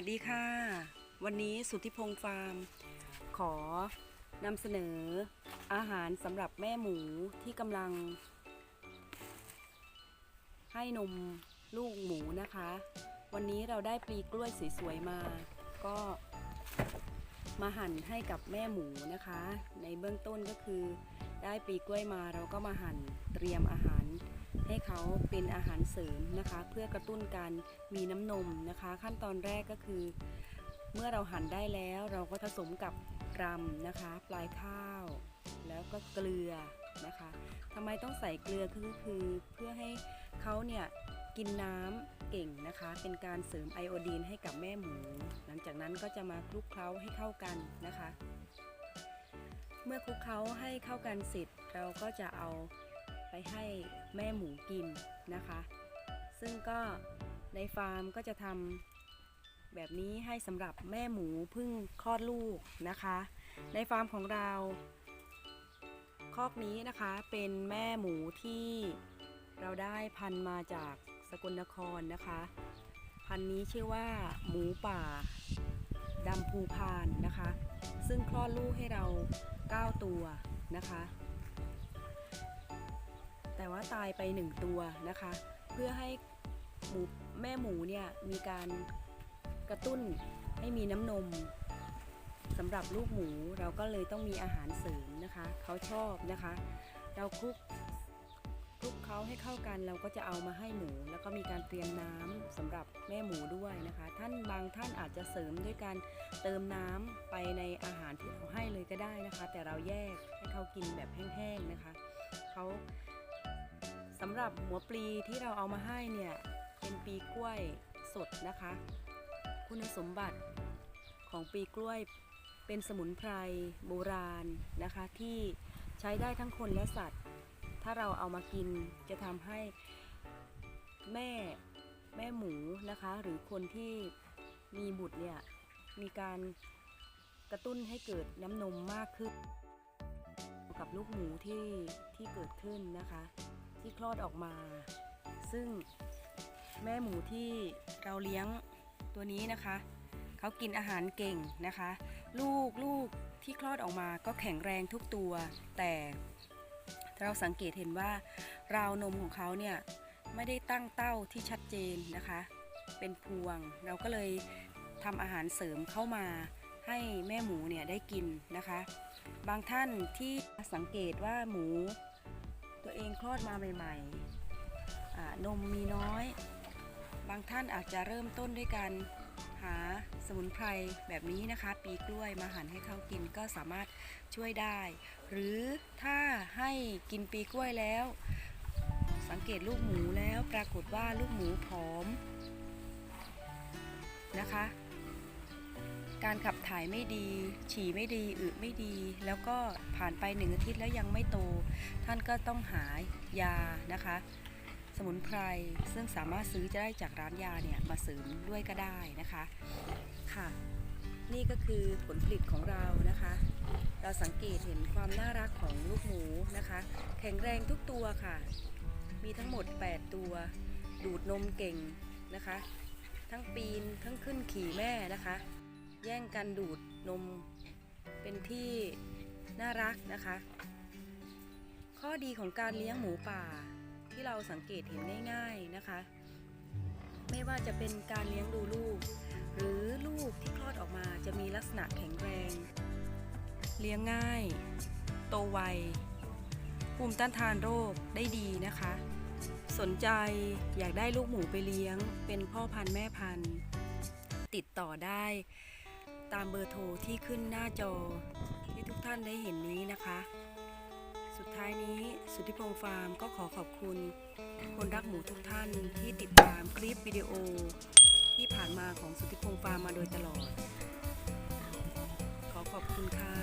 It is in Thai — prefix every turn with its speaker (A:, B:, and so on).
A: วัสดีค่ะ วันนี้สุทธิพงษ์ฟาร์ม ขอนำเสนออาหารสำหรับแม่หมูที่กำลัง ให้นมลูกหมูนะคะ วันนี้เราได้ปลีกล้วยสวยๆมา ก็มาหั่นให้กับแม่หมูนะคะ ในเบื้องต้นก็คือได้ปลีกล้วยมาเราก็มาหั่นเตรียมอาหาร ให้เขาเป็นอาหารเสริมนะคะ เพื่อกระตุ้นการมีน้ำนมนะคะ ขั้นตอนแรกก็คือ เมื่อเราหั่นได้แล้วเราก็ผสมกับกรำนะคะ ปลายข้าว แล้วก็เกลือนะคะทำไมต้องใส่เกลือคือคือเพื่อให้เขาเนี่ยกินน้ำเก่งนะคะ เป็นการเสริมไอโอดีนให้กับแม่หมู หลังจากนั้นก็จะมาคลุกเคล้าให้เข้ากันนะคะ เมื่อคลุกเคล้าให้เข้ากันเสร็จเราก็จะเอา ไปให้แม่หมูกินนะคะ ซึ่งก็ในฟาร์มก็จะทำแบบนี้ให้สำหรับแม่หมูเพิ่งคลอดลูกนะคะ ในฟาร์มของเราคอกนี้นะคะเป็นแม่หมูที่เราได้พันมาจากสกลนครนะคะ พันนี้ชื่อว่าหมูป่าดำภูพานนะคะ ซึ่งคลอดลูกให้เรา 9 ตัวนะคะ แต่ว่าตายไปหนึ่งตัวนะคะ เพื่อให้หมูแม่หมูเนี่ยมีการกระตุ้นให้มีน้ำนมสำหรับลูกหมูเราก็เลยต้องมีอาหารเสริมนะคะ เขาชอบนะคะ เราคลุกคลุกเขาให้เข้ากันเราก็จะเอามาให้หมู แล้วก็มีการเตรียมน้ำสำหรับแม่หมูด้วยนะคะ ท่านบางท่านอาจจะเสริมด้วยการเติมน้ำไปในอาหารที่เราให้เลยก็ได้นะคะ แต่เราแยกให้เขากินแบบแห้งๆนะคะเขา สำหรับหัวปลีที่เราเอามาให้เนี่ยเป็นปีกล้วยสดนะคะ คุณสมบัติของปีกล้วยเป็นสมุนไพรโบราณนะคะ ที่ใช้ได้ทั้งคนและสัตว์ ถ้าเราเอามากินจะทำให้แม่แม่หมูนะคะ หรือคนที่มีบุตรเนี่ยมีการกระตุ้นให้เกิดน้ำนมมากขึ้น กับลูกหมูที่ที่เกิดขึ้นนะคะ ที่คลอดออกมา ซึ่งแม่หมูที่เราเลี้ยงตัวนี้นะคะ เขากินอาหารเก่งนะคะ ลูกลูกที่คลอดออกมาก็แข็งแรงทุกตัว แต่เราสังเกตเห็นว่า ราวนมของเขาเนี่ยไม่ได้ตั้งเต้าที่ชัดเจนนะคะ เป็นพวง เราก็เลยทำอาหารเสริมเข้ามาให้แม่หมูเนี่ยได้กินนะคะ บางท่านที่สังเกตว่าหมู ตัวเองคลอดมาใหม่ๆนมมีน้อย บางท่านอาจจะเริ่มต้นด้วยการหาสมุนไพรแบบนี้นะคะ ปีกล้วยมาหั่นให้เขากินก็สามารถช่วยได้ หรือถ้าให้กินปีกล้วยแล้ว สังเกตลูกหมูแล้วปรากฏว่าลูกหมูผอมนะคะ การขับถ่ายไม่ดี ฉี่ไม่ดีอึไม่ดี แล้วก็ผ่านไปหนึ่งอาทิตย์แล้วยังไม่โต ท่านก็ต้องหายานะคะ สมุนไพรซึ่งสามารถซื้อจะได้จากร้านยาเนี่ยมาเสริมด้วยก็ได้นะคะค่ะ นี่ก็คือผลผลิตของเรานะคะ เราสังเกตเห็นความน่ารักของลูกหมูนะคะ แข็งแรงทุกตัวค่ะ มีทั้งหมด 8 ตัว ดูดนมเก่งนะคะ ทั้งปีนทั้งขึ้นขี่แม่นะคะ แย่งกันดูดนมเป็นที่น่ารักนะคะ ข้อดีของการเลี้ยงหมูป่าที่เราสังเกตเห็นง่ายๆนะคะ ไม่ว่าจะเป็นการเลี้ยงดูลูก หรือลูกที่คลอดออกมาจะมีลักษณะแข็งแรง เลี้ยงง่าย โตไวภูมิต้านทานโรคได้ดีนะคะ สนใจอยากได้ลูกหมูไปเลี้ยง เป็นพ่อพันธุ์แม่พันธุ์ ติดต่อได้ ตามเบอร์โทรที่ขึ้นหน้าจอ ที่ทุกท่านได้เห็นนี้นะคะ สุดท้ายนี้สุทธิพงษ์ฟาร์มก็ขอขอบคุณ คนรักหมูทุกท่านที่ติดตามคลิปวิดีโอ ที่ผ่านมาของสุทธิพงษ์ฟาร์มมาโดยตลอด ขอขอบคุณค่ะ